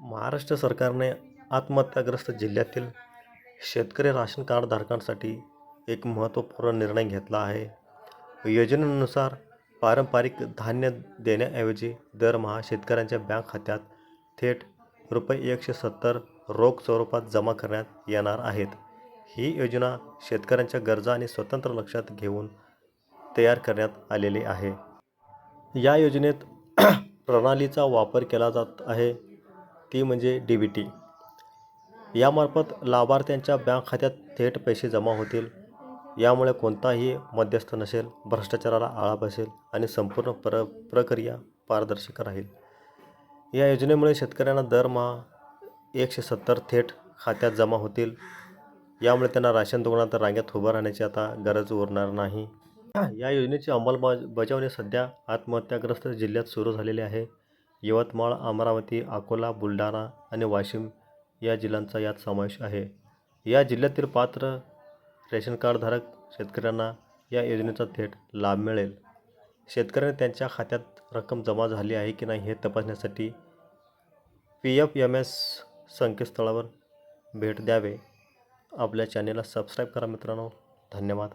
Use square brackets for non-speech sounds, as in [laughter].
महाराष्ट्र सरकारने आत्महत्याग्रस्त जिल्ह्यातील शेतकरी राशन कार्डधारकांसाठी एक महत्त्वपूर्ण निर्णय घेतला आहे. योजनेनुसार पारंपरिक धान्य देण्याऐवजी दरमहा शेतकऱ्यांच्या बँक खात्यात थेट रुपये एकशे सत्तर रोख स्वरूपात जमा करण्यात येणार आहेत. ही योजना शेतकऱ्यांच्या गरजा आणि स्वतंत्र लक्षात घेऊन तयार करण्यात आलेली आहे. या योजनेत [clears throat] प्रणालीचा वापर केला जात आहे. ती म्हणजे डी बी टी यामार्फत लाभार्थ्यांच्या बँक खात्यात थेट पैसे जमा होतील. यामुळे कोणताही मध्यस्थ नसेल भ्रष्टाचाराला आळा बसेल आणि संपूर्ण प्र प्रक्रिया पारदर्शक राहील. या योजनेमुळे शेतकऱ्यांना दरमहा एकशे सत्तर थेट खात्यात जमा होतील. यामुळे त्यांना राशन दुकानात रांगेत उभं राहण्याची आता गरज उरणार नाही. या योजनेची अंमलबजावणी सध्या आत्महत्याग्रस्त जिल्ह्यात सुरू झालेली आहे. यवतमाळ अमरावती अकोला बुलढाणा आणि वाशिम या जिल्ह्यांचा यात समावेश आहे. या जिल्ह्यातील पात्र रेशन कार्डधारक शेतकऱ्यांना या योजनेचा थेट लाभ मिळेल. शेतकऱ्यांनी त्यांच्या खात्यात रक्कम जमा झाली आहे की नाही हे तपासण्यासाठी पी एफ एम एस संकेतस्थळावर भेट द्यावे. आपल्या चॅनेलला सबस्क्राईब करा मित्रांनो. धन्यवाद.